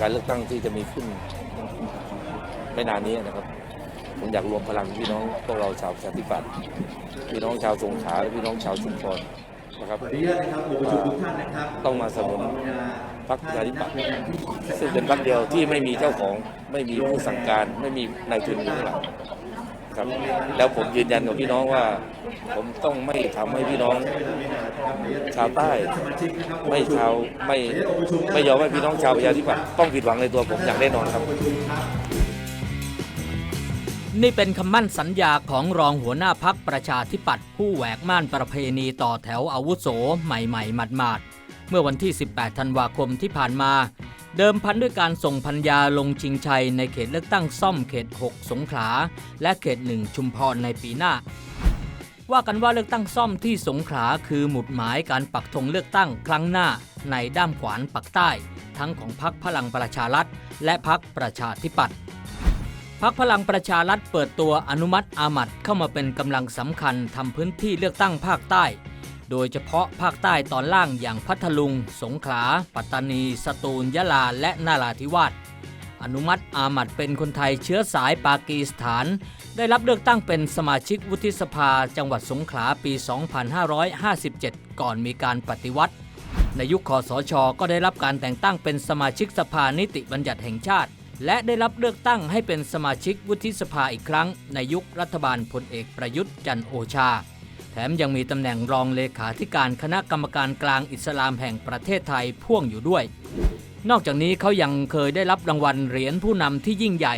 การเลือกตั้งที่จะมีขึ้นไม่นานนี้นะครับผมอยากรวมพลังพี่น้องพวกเราชาวประชาธิปัตย์พี่น้องชาวสงขลาและพี่น้องชาวชุมพรนะครับขออนุญาตนะครับหมู่ประชุมทุกท่านนะครับต้องมาสนับสนุนพรรคประชาธิปัตย์ซึ่งเป็นพรรคเดียวที่ไม่มีเจ้าของไม่มีผู้สั่งการไม่มีนายทุนอยู่ข้างหลัง ครับ แล้วผมยืนยันกับพี่น้องว่า ผมต้องไม่ทำให้พี่น้องชาวใต้ ไม่ชาวไม่ไม่ยอมให้พี่น้องชาวประชาธิปัตย์ต้องผิดหวังในตัวผมอย่างแน่นอนครับ นี่เป็นคำมั่นสัญญาของรองหัวหน้าพักประชาธิปัตย์ผู้แหวกม่านประเพณีต่อแถวอาวุโส ใหม่ๆหมาดๆเมื่อวันที่ 18 ธันวาคมที่ผ่านมา เดิมพันด้วยการส่งพัญญาลงชิงชัยในเขตเลือกตั้งซ่อมเขต 6 สงขลา และเขต 1 ชุมพรในปีหน้า ว่ากันว่าเลือกตั้งซ่อมที่สงขลาคือหมุดหมายการปักธงเลือกตั้งครั้งหน้าในด้ามขวานปักใต้ ทั้งของพรรคพลังประชารัฐ และพรรคประชาธิปัตย์พักพลังประชารัฐเปิดตัวอนุมัติอามัดเข้ามาเป็นกำลังสำคัญทำพื้นที่เลือกตั้งภาคใต้ โดยเฉพาะภาคใต้ตอนล่างอย่างพัทลุง สงขลา ปัตตานี สตูล ยะลา และนาราธิวาส อนุมัติอามัดเป็นคนไทยเชื้อสายปากีสถาน ได้รับเลือกตั้งเป็นสมาชิกวุฒิสภาจังหวัดสงขลาปี 2557 ก่อนมีการปฏิวัติ ในยุคคอสช ก็ได้รับการแต่งตั้งเป็นสมาชิกสภานิติบัญญัติแห่งชาติ และได้รับเลือกตั้งให้เป็นสมาชิกวุฒิสภาอีกครั้ง ในยุครัฐบาลพลเอกประยุทธ์จันโอชา แถมยังมีตำแหน่งรองเลขาธิการคณะกรรมการกลางอิสลามแห่งประเทศไทยพ่วงอยู่ด้วย นอกจากนี้เขายังเคยได้รับรางวัลเหรียญผู้นำที่ยิ่งใหญ่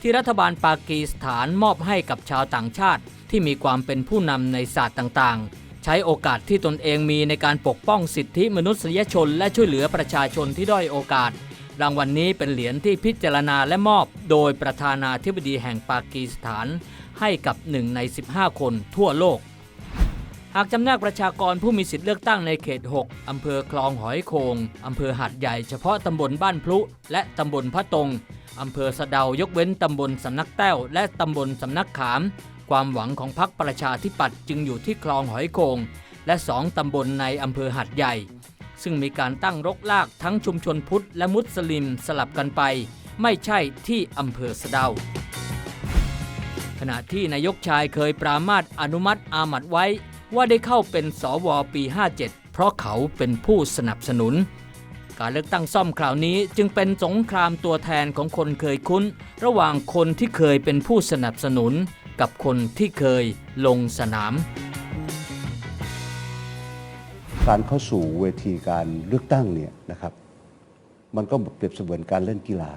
ที่รัฐบาลปากีสถานมอบให้กับชาวต่างชาติ ที่มีความเป็นผู้นำในศาสตร์ต่างๆ ใช้โอกาสที่ตนเองมีในการปกป้องสิทธิมนุษยชน และช่วยเหลือประชาชนที่ด้อยโอกาส รางวัลนนี้เป็นเหรียญที่พิจารณาและมอบ โดยประธานาธิบดีแห่งปากีสถาน ให้กับหนึ่งใน 15 คนทั่วโลก หากจำแนกประชากรผู้มีสิทธิเลือกตั้งในเขต 6 อำเภอคลองหอยโคงอำเภอหัดใหญ่เฉพาะตำบลบ้านพลุ และตำบลพระตงอำเภอสะเดายกเว้นตำบลสำนักแต้ว และตำบลสำนักขาม ความหวังของพรรคประชาธิปัตย์จึงอยู่ที่คลองหอยโคงและสองตำบลในอำเภอหัดใหญ่ ซึ่งมีการตั้งรกลากทั้งชุมชนพุทธและมุสลิมสลับกันไป ไม่ใช่ที่อำเภอสะเดาขณะที่นายกชายเคยปรามาสอนุมัติอามัดไว้ ว่าได้เข้าเป็นสวปี 57 เพราะเขาเป็นผู้สนับสนุน การเลือกตั้งซ่อมคราวนี้จึงเป็นสงครามตัวแทนของคนเคยคุ้น ระหว่างคนที่เคยเป็นผู้สนับสนุน กับคนที่เคยลงสนาม การเข้าสู่เวทีการเลือกตั้งเนี่ยนะครับ มันก็เปรียบเสมือนการเล่นกีฬา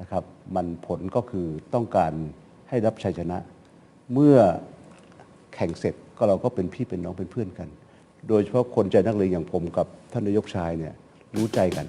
นะครับมันผลก็คือต้องการให้รับชัยชนะ เมื่อแข่งเสร็จ ก็เราก็เป็นพี่เป็นน้องเป็นเพื่อนกัน โดยเฉพาะคนใจนักเลงอย่างผมกับท่านนายกชายเนี่ยรู้ใจกัน